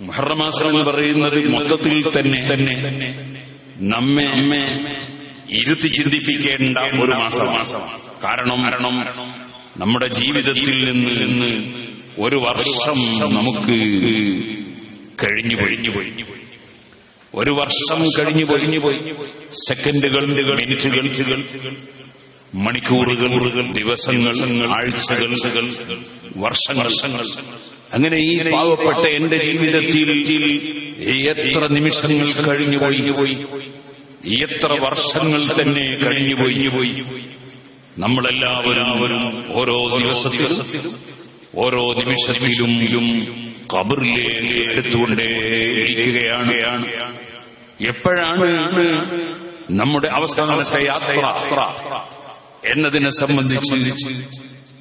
മുഹറമാസം എന്ന് പറയുന്നത് മൊത്തത്തിൽ തന്നെ തന്നെ നമ്മെ അമ്മ ഇരുത്തി ചിന്തിപ്പിക്കേണ്ട ഒരു മാസമാണ്. കാരണം നമ്മുടെ ജീവിതത്തിൽ നിന്ന് ഇന്ന് ഒരു വർഷം നമുക്ക് കഴിഞ്ഞു കഴിഞ്ഞു പോയി. ഒരു വർഷം കഴിഞ്ഞു കഴിഞ്ഞു പോയി. സെക്കൻഡുകൾ മിനിറ്റുകൾ മണിക്കൂറുകൾ ദിവസങ്ങൾ ആഴ്ചകൾ വർഷങ്ങൾ. അങ്ങനെ ഈ പാവപ്പെട്ട എന്റെ ജീവിതത്തിൽ എത്ര നിമിഷങ്ങൾ കഴിഞ്ഞു പോയി പോയി എത്ര വർഷങ്ങൾ തന്നെ കഴിഞ്ഞു പോയി പോയി നമ്മളെല്ലാവരും ഓരോ ദിവസത്തിലും ഓരോ നിമിഷത്തിലും കബറിലെ എടുത്തുകൊണ്ടേ ഇരിക്കുകയാണ്. എപ്പോഴാണ് നമ്മുടെ അവസാനത്തെ യാത്ര എന്നതിനെ സംബന്ധിച്ച്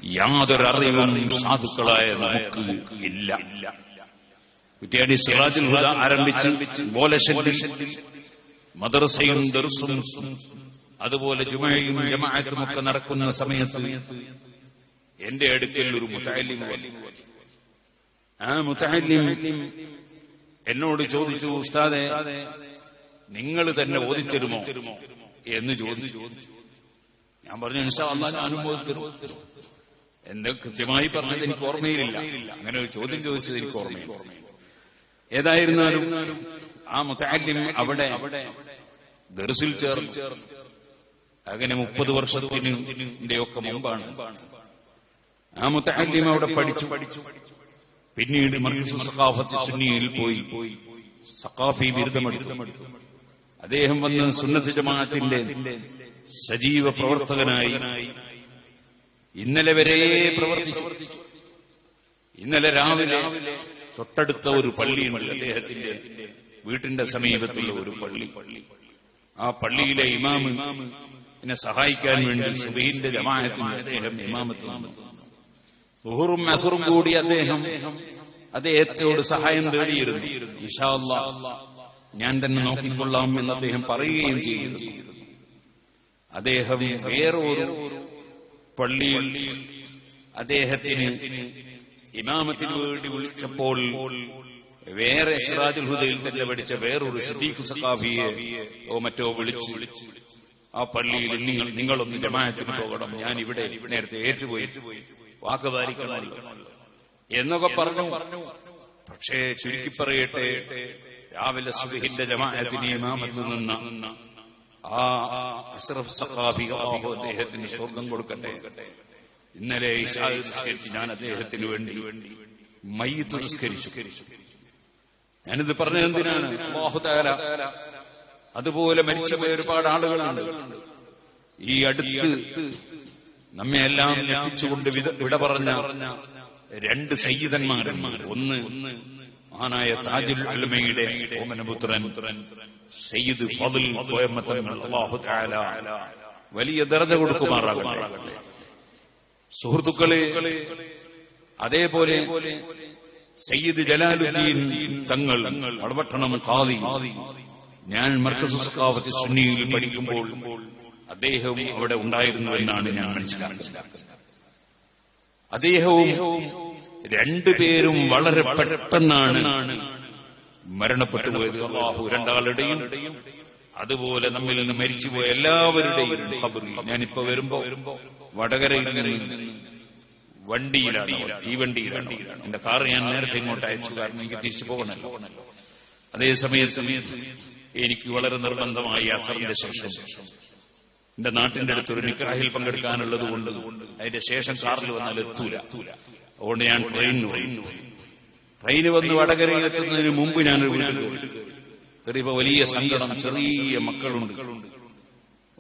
യാതൊരു അറിവും സാധുക്കളായ നമുക്ക് ഇല്ല. കുറ്റിയാടി സിറാജിൽ ആരംഭിച്ച് മദ്രസയും ദർസും അതുപോലെ ജുമയും ജമാഅത്തും ഒക്കെ നടക്കുന്ന സമയത്ത് എന്റെ അടുക്കൽ ഒരു മുത്താലിം ആ മുത്താലിം എന്നോട് ചോദിച്ചു ഉസ്താദെ നിങ്ങൾ തന്നെ ഓതിത്തരുമോ? എന്ന് ചോദിച്ചു. ഞാൻ പറഞ്ഞു ഇൻഷാ അള്ളാഹ് എന്റെ കൃത്യമായി പറഞ്ഞത് എനിക്ക് ഓർമ്മയില്ല അങ്ങനെ ഒരു ചോദ്യം ചോദിച്ചത് എനിക്ക് ഓർമ്മയില്ല. ഏതായിരുന്നാലും ആ മുത്താലിം അവിടെ ദർസിൽ ചേർന്ന്. അങ്ങനെ മുപ്പത് വർഷത്തിന് ഒക്കെ മുമ്പാണ്. ആ മുത്താലിം അവിടെ പഠിച്ചു പഠിച്ചു. പിന്നീട് മർക്കസ് സഖാഫത്ത് സുന്നിയിൽ പോയി. സഖാഫി ബിരുദമെടുത്തു. അദ്ദേഹം വന്ന് സുന്നത്ത് ജമാഅത്തിന്റെ സജീവ പ്രവർത്തകനായി ഇന്നലെ വരെ പ്രവർത്തിച്ചു. ഇന്നലെ രാവിലെ തൊട്ടടുത്ത ഒരു പള്ളിയുണ്ട് അദ്ദേഹത്തിന്റെ വീട്ടിന്റെ സമീപത്തുള്ള ഒരു പള്ളി. ആ പള്ളിയിലെ ഇമാമ് എന്നെ സഹായിക്കാൻ വേണ്ടി സുബൈന്റെ ജമാഅത്തിന്റെ അദ്ദേഹം ഇമാമത്ത് ബുഹുറും അസുറും കൂടി അദ്ദേഹം അദ്ദേഹത്തോട് സഹായം തേടിയിരുന്നു. ഇഷാ ഞാൻ തന്നെ നോക്കിക്കൊള്ളാം എന്ന് അദ്ദേഹം പറയുകയും ചെയ്യുന്നു അദ്ദേഹം വേറൊരു പള്ളിയിൽ അദ്ദേഹത്തിന് ഇമാമത്തിന് വേണ്ടി വിളിച്ചപ്പോൾ വേറെ സിറാജുൽ ഹുദയിൽ തന്നെ പഠിച്ച വേറൊരു സദീഖ് സഖാഫിയെ ഓ മറ്റോ വിളിച്ചു ആ പള്ളിയിൽ നിങ്ങൾ നിങ്ങളൊന്ന് ജമാഅത്തിന് പോകണം. ഞാൻ ഇവിടെ നേരത്തെ ഏറ്റുപോയി. വാക്ക് എന്നൊക്കെ പറഞ്ഞു. പക്ഷേ ചുരുക്കി പറയട്ടെ രാവിലെ സുബഹിന്റെ ജമാഅത്തിന് ഇമാമത്ത് നിന്ന ആ അഷ്റഫ് അല്ലാഹു അദ്ദേഹത്തിന് സ്വർഗം കൊടുക്കട്ടെ. ഇന്നലെ ഞാൻ അദ്ദേഹത്തിന് വേണ്ടി മയ്യത്ത് നിസ്കരിച്ചു. ഞാനിത് പറഞ്ഞത് എന്തിനാണ്? അല്ലാഹു തആല അതുപോലെ മരിച്ചുപോയ ഒരുപാട് ആളുകളുണ്ട്. ഈ അടുത്ത് നമ്മെ എല്ലാം ലഭിച്ചുകൊണ്ട് വിട- പറഞ്ഞ രണ്ട് സയ്യിദന്മാരന്മാർ ഒന്ന് മഹാനായ താജുൽ അൽമയുടെ ഓമനപുത്രൻ കോയമ്മത്തങ്ങൾ തആല വലിയ ദർജ കൊടുക്കുമാറാകട്ടെ. സുഹൃത്തുക്കളെ അതേപോലെ സയ്യിദ് ജലാലുദ്ദീൻ തങ്ങൾ വളപട്ടണം കാതി ഞാൻ മർക്കസ് സഖാഫത്ത് സുന്നിയിൽ പഠിക്കുമ്പോൾ അദ്ദേഹം അവിടെ ഉണ്ടായിരുന്നു എന്നാണ് ഞാൻ മനസ്സിലാക്കുന്നത്. അദ്ദേഹവും രണ്ടുപേരും വളരെ പെട്ടെന്നാണ് മരണപ്പെട്ടു പോയത് അള്ളാഹു രണ്ടാളുടെയും അതുപോലെ നമ്മിൽ നിന്ന് മരിച്ചുപോയ എല്ലാവരുടെയും ഞാനിപ്പോ വരുമ്പോ വടകരയിൽ നിന്ന് വണ്ടിയിലാണ് തീവണ്ടിയിലാണ് എന്റെ കാർ ഞാൻ നേരത്തെ ഇങ്ങോട്ട് അയച്ചു കാരണം എനിക്ക് തിരിച്ചു പോകണമല്ലോ. അതേസമയത്ത് എനിക്ക് വളരെ നിർബന്ധമായി അസറിന്റെ ശേഷം എന്റെ നാട്ടിന്റെ അടുത്ത് ഒരു നിക്കാഹിൽ പങ്കെടുക്കാനുള്ളത് കൊണ്ട് അതിന്റെ ശേഷം കാറിൽ വന്നാൽ എത്തൂല. അതുകൊണ്ട് ഞാൻ ട്രെയിനിന് പോയി. ട്രെയിന് വന്ന് വടകരയിൽ എത്തുന്നതിന് മുമ്പ് ഞാൻ വീട്ടിൽ. കയറിയപ്പോ വലിയ സങ്കടം ചെറിയ മക്കളുണ്ട്.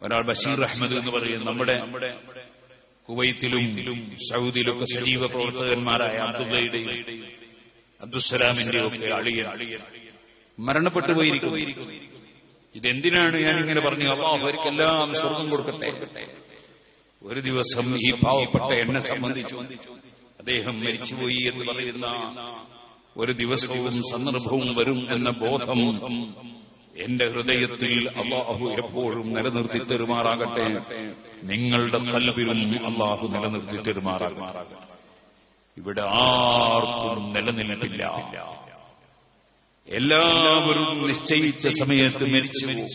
ഒരാൾ ബഷീർ അഹമ്മദ് എന്ന് പറയും നമ്മുടെ കുവൈത്തിലും സൗദിയിലും ഒക്കെ സജീവ പ്രവർത്തകന്മാരായ അബ്ദുള്ളയുടെയും അബ്ദുസലാമിന്റെ ഒക്കെ അളിയൻ. മരണപ്പെട്ടു പോയിരിക്കും ഇതെന്തിനാണ് ഞാൻ ഇങ്ങനെ പറഞ്ഞു? അള്ളാഹു അവർക്കെല്ലാം സ്വർഗം കൊടുക്കട്ടെ. ഒരു ദിവസം ഈ പാവപ്പെട്ട എന്നെ സംബന്ധിച്ചു. അദ്ദേഹം മരിച്ചുപോയി എന്ന് പറയുന്ന ഒരു ദിവസവും സന്ദർഭവും വരും എന്ന ബോധം എന്റെ ഹൃദയത്തിൽ അള്ളാഹു എപ്പോഴും നിലനിർത്തി തെരുമാറാകട്ടെ നിങ്ങളുടെ കൽവിലും അള്ളാഹു നിലനിർത്തി തെരുമാറാകട്ടെ ഇവിടെ ആർക്കും നിലനിൽപ്പില്ല എല്ലാവരും നിശ്ചയിച്ച സമയത്ത് മരിച്ചു പോകും.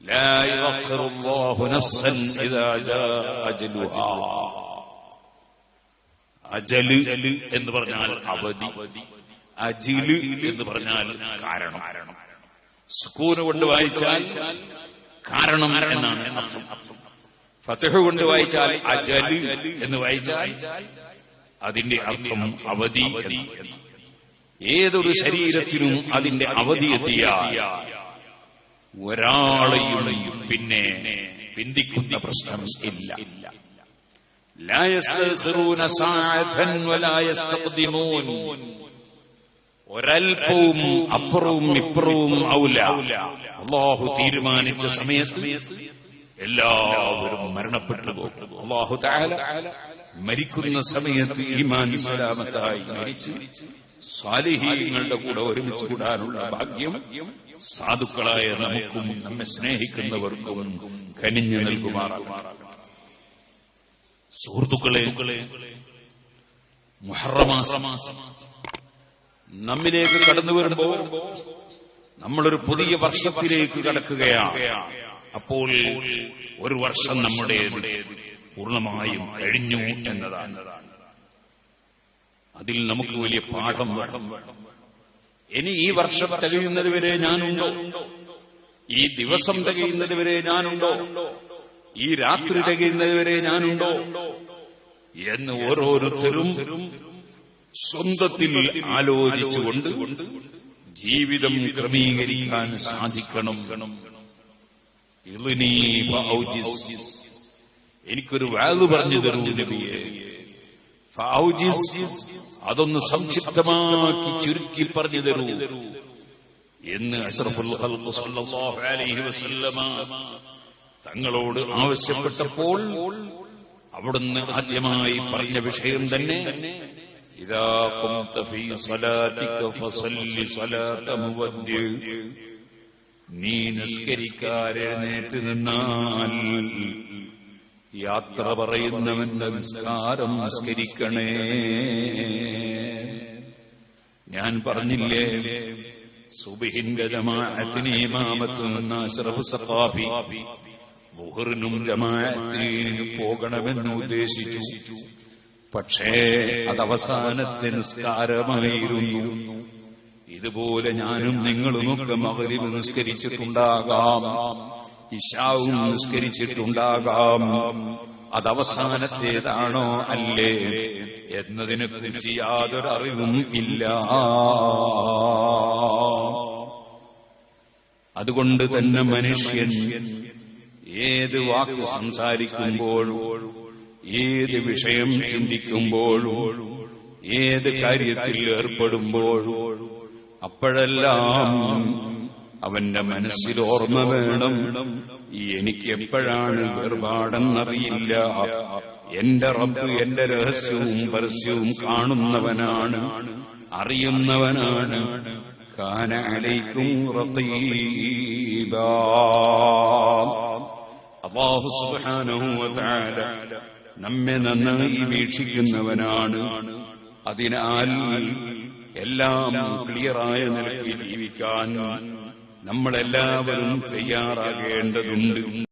لا يؤخر الله نفسا إذا جاء أجلها അജൽ എന്ന് പറഞ്ഞാൽ അവധി അജിൽ എന്ന് പറഞ്ഞാൽ കാരണം. സുക്കൂന് കൊണ്ട് വായിച്ചാൽ കാരണം എന്നാണ് അർത്ഥം. ഫത്തഹ് കൊണ്ട് വായിച്ചാൽ അജൽ എന്ന് വായിച്ചാൽ അതിന്റെ അർത്ഥം അവധി. ഏതൊരു ശരീരത്തിനും അതിന്റെ അവധി എത്തിയ ഒരാളെയും പിന്നെ പിന്തിക്കുന്ന പ്രശ്നം ഇല്ല. ഒരൽപ്പവും അപ്പുറവും ഇപ്പുറവും ഔല. അള്ളാഹു തീരുമാനിച്ച സമയത്ത് എല്ലാവരും മരണപ്പെട്ടു പോകും. അള്ളാഹു മരിക്കുന്ന സമയത്ത് ഈമാൻ സലാമത്തായി മരിച്ച് സാലിഹീങ്ങളുടെ കൂടെ ഒരുമിച്ച് കൂടാനുള്ള ഭാഗ്യം സാധുക്കളായ നമുക്കും നമ്മെ സ്നേഹിക്കുന്നവർക്കും കനിഞ്ഞു നൽകുമാറാകും സുഹൃത്തുക്കളെ നമ്മിലേക്ക് കടന്നു വരുമ്പോ നമ്മളൊരു പുതിയ വർഷത്തിലേക്ക് കടക്കുകയാണ്. അപ്പോൾ ഒരു വർഷം നമ്മുടെ പൂർണമായും കഴിഞ്ഞു എന്നതാണ്. അതിൽ നമുക്ക് വലിയ പാഠം വേണം. ഇനി ഈ വർഷം തികയുന്നത് വരെ ഞാനുണ്ടോ? ഈ ദിവസം തികയുന്നത് വരെ ഞാനുണ്ടോ? ഈ രാത്രി തികയുന്നതുവരെ ഞാനുണ്ടോ എന്ന് ഓരോരുത്തരും സ്വന്തത്തിൽ ആലോചിച്ചുകൊണ്ട് ജീവിതം ക്രമീകരിക്കാൻ സാധിക്കണം. എനിക്കൊരു വാഗ് പറഞ്ഞു തരൂ. അതൊന്ന് സംക്ഷിപ്തമാക്കി ചുരുക്കി പറഞ്ഞു തരൂ എന്ന് അഷറഫുൽ അലൈഹി തങ്ങളോട് ആവശ്യപ്പെട്ടപ്പോൾ അവിടുന്ന് ആദ്യമായി പറഞ്ഞ വിഷയം തന്നെ ഇതാ നീ നിസ്കരിക്കാരെഴുന്നേറ്റ് നിന്നാൽ യാത്ര പറയുന്നവന്റെ നിസ്കാരം നിസ്കരിക്കണേ. ഞാൻ പറഞ്ഞില്ലേ സുബിഹിന്റെ ജമാഅത്തിന് ഇമാമത്ത് നിന്ന് അഷ്റഫ് സഖാഫി മുഹറിനും ജമാഅത്തിനും പോകണമെന്ന് ഉദ്ദേശിച്ചു. പക്ഷേ അത് അവസാനത്തെ നിസ്കാരമായിരുന്നു. ഇതുപോലെ ഞാനും നിങ്ങളുമൊക്കെ മകരിവ് നിസ്കരിച്ചിട്ടുണ്ടാകാം. ഇഷാവും നിസ്കരിച്ചിട്ടുണ്ടാകാം. അത് അവസാനത്തേതാണോ അല്ലേ? എന്നതിനെ കുറിച്ച് യാതൊരു അറിവും ഇല്ല. അതുകൊണ്ട് തന്നെ മനുഷ്യൻ ഏത് വാക്ക് സംസാരിക്കുമ്പോഴും ഏത് വിഷയം ചിന്തിക്കുമ്പോഴും ഏത് കാര്യത്തിൽ ഏർപ്പെടുമ്പോഴും അപ്പോഴെല്ലാം അവന്റെ മനസ്സിൽ ഓർമ്മ വേണം. എനിക്ക് എപ്പോഴാണ് വേർപാടെന്നറിയില്ല. എന്റെ റബ്ബ് എന്റെ രഹസ്യവും പരസ്യവും കാണുന്നവനാണ് അറിയുന്നവനാണ്. കാന അലൈക്കും റഖീബാ. വ തആല നമ്മെ നന്നായി വീക്ഷിക്കുന്നവനാണ്. അതിനാൽ എല്ലാം ക്ലിയറായ നിലയ്ക്ക് ജീവിക്കാൻ നമ്മളെല്ലാവരും തയ്യാറാകേണ്ടതുണ്ട്.